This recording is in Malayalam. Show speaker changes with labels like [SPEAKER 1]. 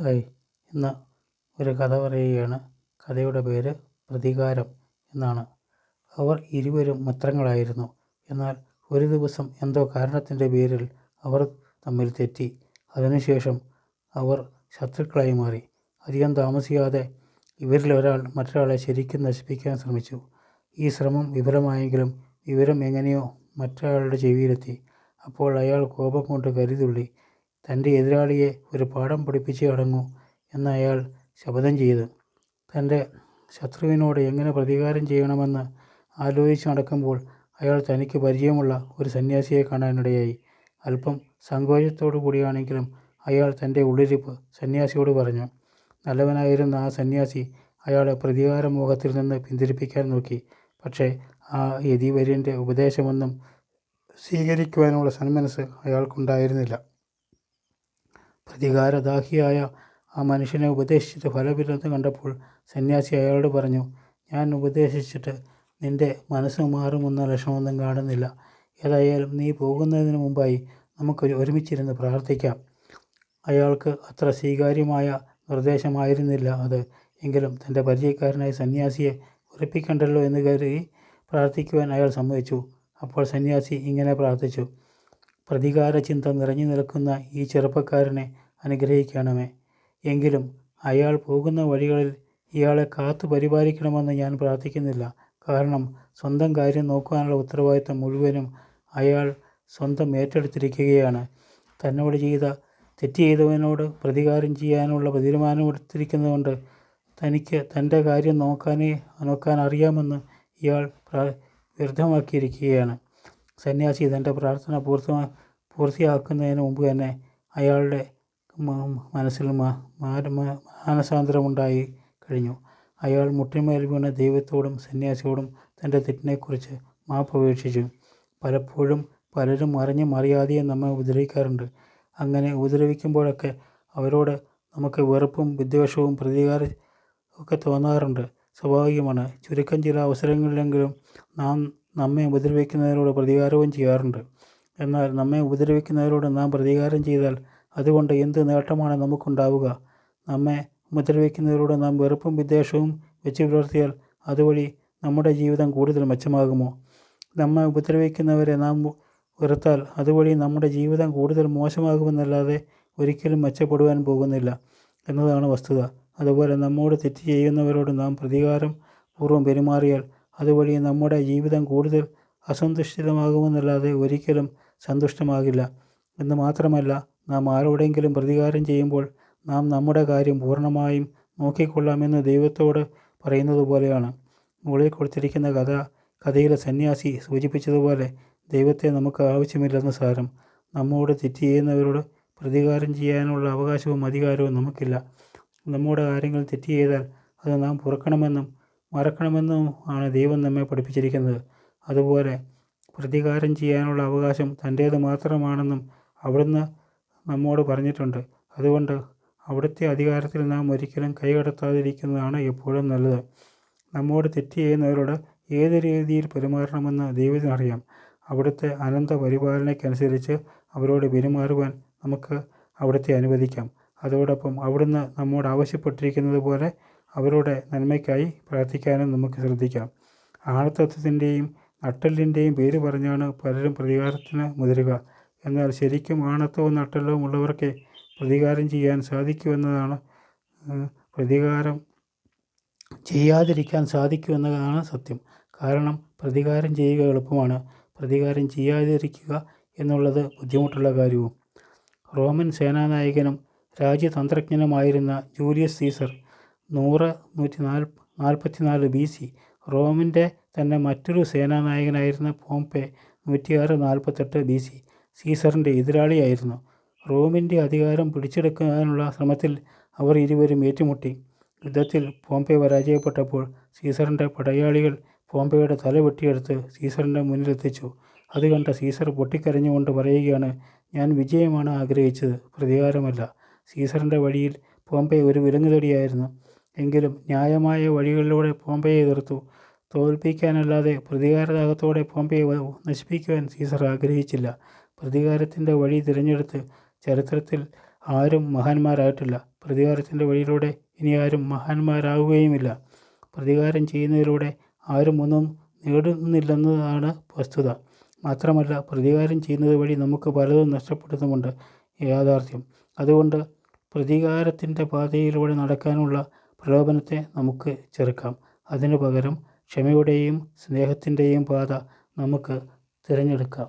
[SPEAKER 1] ഹായ്. ഇന്ന് ഒരു കഥ പറയുകയാണ്. കഥയുടെ പേര് പ്രതികാരം എന്നാണ്. അവർ ഇരുവരും മിത്രങ്ങളായിരുന്നു. എന്നാൽ ഒരു ദിവസം എന്തോ കാരണത്തിന്റെ പേരിൽ അവർ തമ്മിൽ തെറ്റി. അതിനുശേഷം അവർ ശത്രുക്കളായി മാറി. അധികം താമസിയാതെ ഇവരിൽ ഒരാൾ മറ്റൊരാളെ ശരിക്കും നശിപ്പിക്കാൻ ശ്രമിച്ചു. ഈ ശ്രമം വിഫലമായെങ്കിലും വിവരം എങ്ങനെയോ മറ്റൊരാളുടെ ചെവിയിലെത്തി. അപ്പോൾ അയാൾ കോപം കൊണ്ട് കരുതുള്ളി തന്റെ എതിരാളിയെ ഒരു പാഠം പഠിപ്പിച്ചേ അടങ്ങൂ എന്ന് അയാൾ ശപഥം ചെയ്തു. തന്റെ ശത്രുവിനോട് എങ്ങനെ പ്രതികാരം ചെയ്യണമെന്ന് ആലോചിച്ച് നടക്കുമ്പോൾ അയാൾ തനിക്ക് പരിചയമുള്ള ഒരു സന്യാസിയെ കാണാനിടയായി. അല്പം സങ്കോചത്തോടു കൂടിയാണെങ്കിലും അയാൾ തന്റെ ഉള്ളിരിപ്പ് സന്യാസിയോട് പറഞ്ഞു. നല്ലവനായിരുന്ന ആ സന്യാസി അയാളെ പ്രതികാരമോഹത്തിൽ നിന്ന് പിന്തിരിപ്പിക്കാൻ നോക്കി. പക്ഷേ ആ യതിവര്യന്റെ ഉപദേശമൊന്നും സ്വീകരിക്കുവാനുള്ള സന്മനസ് അയാൾക്കുണ്ടായിരുന്നില്ല. പ്രതികാരദാഹിയായ ആ മനുഷ്യനെ ഉപദേശിച്ചിട്ട് ഫലമില്ലെന്ന് കണ്ടപ്പോൾ സന്യാസി അയാളോട് പറഞ്ഞു ഞാൻ ഉപദേശിച്ചിട്ട് നിന്റെ മനസ്സ് മാറുമെന്ന ലക്ഷണമൊന്നും കാണുന്നില്ല. ഏതായാലും നീ പോകുന്നതിന് മുമ്പായി നമുക്ക് ഒരുമിച്ചിരുന്ന് പ്രാർത്ഥിക്കാം. അയാൾക്ക് അത്ര സ്വീകാര്യമായ നിർദ്ദേശമായിരുന്നില്ല അത്. എങ്കിലും തന്റെ പരിചയക്കാരനായ സന്യാസിയെ ഉറപ്പിക്കണ്ടല്ലോ എന്ന് കരുതി പ്രാർത്ഥിക്കുവാൻ അയാൾ സമ്മതിച്ചു. അപ്പോൾ സന്യാസി ഇങ്ങനെ പ്രാർത്ഥിച്ചു. പ്രതികാര ചിന്ത നിറഞ്ഞു നിൽക്കുന്ന ഈ ചെറുപ്പക്കാരനെ അനുഗ്രഹിക്കണമേ. എങ്കിലും അയാൾ പോകുന്ന വഴികളിൽ ഇയാളെ കാത്തു പരിപാലിക്കണമെന്ന് ഞാൻ പ്രാർത്ഥിക്കുന്നില്ല. കാരണം സ്വന്തം കാര്യം നോക്കുവാനുള്ള ഉത്തരവാദിത്തം മുഴുവനും അയാൾ സ്വന്തം ഏറ്റെടുത്തിരിക്കുകയാണ്. തന്നോട് ചെയ്ത തെറ്റ് ചെയ്തവനോട് പ്രതികാരം ചെയ്യാനുള്ള തീരുമാനമെടുത്തിരിക്കുന്നതുകൊണ്ട് തനിക്ക് തന്റെ കാര്യം നോക്കാനേ നോക്കാൻ അറിയാമെന്ന് ഇയാൾ വ്യർത്ഥമാക്കിയിരിക്കുകയാണ്. സന്യാസി തന്റെ പ്രാർത്ഥന പൂർത്തി പൂർത്തിയാക്കുന്നതിന് മുമ്പ് തന്നെ അയാളുടെ മനസ്സിൽ മാനസാന്തരമുണ്ടായി കഴിഞ്ഞു. അയാൾ മുട്ടിന്മേൽ വീണ് ദൈവത്തോടും സന്യാസിയോടും തന്റെ തെറ്റിനെക്കുറിച്ച് മാപ്പപേക്ഷിച്ചു. പലപ്പോഴും പലരും അറിഞ്ഞും അറിയാതെയും നമ്മെ ഉപദ്രവിക്കാറുണ്ട് അങ്ങനെ ഉപദ്രവിക്കുമ്പോഴൊക്കെ അവരോട് നമുക്ക് വെറുപ്പും വിദ്വേഷവും പ്രതികാര ഒക്കെ തോന്നാറുണ്ട്. സ്വാഭാവികമാണ്. ചുരുക്കം ചില അവസരങ്ങളിലെങ്കിലും നാം നമ്മെ ഉപദ്രവിക്കുന്നവരോട് പ്രതികാരവും ചെയ്യാറുണ്ട്. എന്നാൽ നമ്മെ ഉപദ്രവിക്കുന്നവരോട് നാം പ്രതികാരം ചെയ്താൽ അതുകൊണ്ട് എന്ത് നേട്ടമാണ് നമുക്കുണ്ടാവുക? നമ്മെ ഉപദ്രവിക്കുന്നവരോട് നാം വെറുപ്പും വിദ്വേഷവും വെച്ച് പുലർത്തിയാൽ അതുവഴി നമ്മുടെ ജീവിതം കൂടുതൽ മെച്ചമാകുമോ? നമ്മെ ഉപദ്രവിക്കുന്നവരെ നാം വെറുത്താൽ അതുവഴി നമ്മുടെ ജീവിതം കൂടുതൽ മോശമാകുമെന്നല്ലാതെ ഒരിക്കലും മെച്ചപ്പെടുവാൻ പോകുന്നില്ല എന്നതാണ് വസ്തുത. അതുപോലെ നമ്മോട് തെറ്റ് ചെയ്യുന്നവരോട് നാം പ്രതികാരം പൂർവം പെരുമാറിയാൽ അതുവഴി നമ്മുടെ ജീവിതം കൂടുതൽ അസന്തുഷ്ടിതമാകുമെന്നല്ലാതെ ഒരിക്കലും സന്തുഷ്ടമാകില്ല. എന്ന് മാത്രമല്ല നാം ആരോടെങ്കിലും പ്രതികാരം ചെയ്യുമ്പോൾ നാം നമ്മുടെ കാര്യം പൂർണമായും നോക്കിക്കൊള്ളാമെന്ന് ദൈവത്തോട് പറയുന്നത് പോലെയാണ് മുകളിൽ കൊടുത്തിരിക്കുന്ന കഥ കഥയിലെ സന്യാസി സൂചിപ്പിച്ചതുപോലെ ദൈവത്തെ നമുക്ക് ആവശ്യമില്ലെന്ന് സാരം. നമ്മോട് തെറ്റ് ചെയ്യുന്നവരോട് പ്രതികാരം ചെയ്യാനുള്ള അവകാശവും അധികാരവും നമുക്കില്ല. നമ്മുടെ കാര്യങ്ങൾ തെറ്റ് ചെയ്താൽ അത് നാം പുറക്കണമെന്നും മറക്കണമെന്നും ആണ് ദൈവം നമ്മെ പഠിപ്പിച്ചിരിക്കുന്നത്. അതുപോലെ പ്രതികാരം ചെയ്യാനുള്ള അവകാശം തന്റേത് മാത്രമാണെന്നും അവിടുന്ന് നമ്മോട് പറഞ്ഞിട്ടുണ്ട്. അതുകൊണ്ട് അവിടുത്തെ അധികാരത്തിൽ നാം ഒരിക്കലും കൈകടത്താതിരിക്കുന്നതാണ് എപ്പോഴും നല്ലത്. നമ്മോട് തെറ്റ് ചെയ്യുന്നവരോട് ഏത് രീതിയിൽ പെരുമാറണമെന്ന് ദൈവത്തിനറിയാം അവിടുത്തെ അനന്ത പരിപാലനയ്ക്കനുസരിച്ച് അവരോട് പെരുമാറുവാൻ നമുക്ക് അവിടുത്തെ അനുവദിക്കാം. അതോടൊപ്പം അവിടുന്ന് നമ്മോട് ആവശ്യപ്പെട്ടിരിക്കുന്നത് പോലെ അവരുടെ നന്മയ്ക്കായി പ്രാർത്ഥിക്കാനും നമുക്ക് ശ്രദ്ധിക്കാം. ആണത്തത്വത്തിന്റെയും നട്ടലിന്റെയും പേര് പറഞ്ഞാണ് പലരും പ്രതികാരത്തിന് മുതിരുക. എന്നാൽ ശരിക്കും ആണത്വവും നട്ടെല്ലവും ഉള്ളവർക്ക് പ്രതികാരം ചെയ്യാൻ സാധിക്കുമെന്നതാണ് പ്രതികാരം ചെയ്യാതിരിക്കാൻ സാധിക്കുമെന്നതാണ് സത്യം. കാരണം പ്രതികാരം ചെയ്യുക എളുപ്പമാണ്. പ്രതികാരം ചെയ്യാതിരിക്കുക എന്നുള്ളത് ബുദ്ധിമുട്ടുള്ള കാര്യവും. റോമൻ സേനാനായകനും രാജ്യതന്ത്രജ്ഞനുമായിരുന്ന ജൂലിയസ് സീസർ നൂറ് നൂറ്റി നാല് നാൽപ്പത്തിനാല് ബി സി റോമിന്റെ തന്നെ മറ്റൊരു സേനാനായകനായിരുന്ന പോംപെ നൂറ്റിയാറ് നാൽപ്പത്തെട്ട് ബി സി സീസറിന്റെ എതിരാളിയായിരുന്നു. റോമിന്റെ അധികാരം പിടിച്ചെടുക്കാനുള്ള ശ്രമത്തിൽ അവർ ഇരുവരും ഏറ്റുമുട്ടി. യുദ്ധത്തിൽ പോംപെ പരാജയപ്പെട്ടപ്പോൾ സീസറിന്റെ പടയാളികൾ പോംപെയുടെ തല വെട്ടിയെടുത്ത് സീസറിന്റെ മുന്നിലെത്തിച്ചു. അത് കണ്ട സീസർ പൊട്ടിക്കരഞ്ഞുകൊണ്ട് പറയുകയാണ് ഞാൻ വിജയമാണ് ആഗ്രഹിച്ചത്. പ്രതികാരമല്ല. സീസറിന്റെ വഴിയിൽ പോംപെ ഒരു വിലങ്ങുതടിയായിരുന്നു എങ്കിലും ന്യായമായ വഴികളിലൂടെ പോംപെയെ എതിർത്തു. തോൽപ്പിക്കാനല്ലാതെ പ്രതികാരദാഹത്തോടെ പോംപെയെ നശിപ്പിക്കുവാൻ സീസർ ആഗ്രഹിച്ചില്ല. പ്രതികാരത്തിന്റെ വഴി തിരഞ്ഞെടുത്ത് ചരിത്രത്തിൽ ആരും മഹാന്മാരായിട്ടില്ല. പ്രതികാരത്തിന്റെ വഴിയിലൂടെ ഇനി ആരും മഹാന്മാരാകുകയുമില്ല പ്രതികാരം ചെയ്യുന്നതിലൂടെ ആരും ഒന്നും നേടുന്നില്ലെന്നതാണ് വസ്തുത. മാത്രമല്ല പ്രതികാരം ചെയ്യുന്നത് വഴി നമുക്ക് പലതും നഷ്ടപ്പെടുന്നുമുണ്ട് യാഥാർത്ഥ്യം. അതുകൊണ്ട് പ്രതികാരത്തിന്റെ പാതയിലൂടെ നടക്കാനുള്ള പ്രലോഭനത്തെ നമുക്ക് ചെറുക്കാം. അതിനു പകരം ക്ഷമയുടെയും സ്നേഹത്തിന്റെയും പാത നമുക്ക് തിരഞ്ഞെടുക്കാം.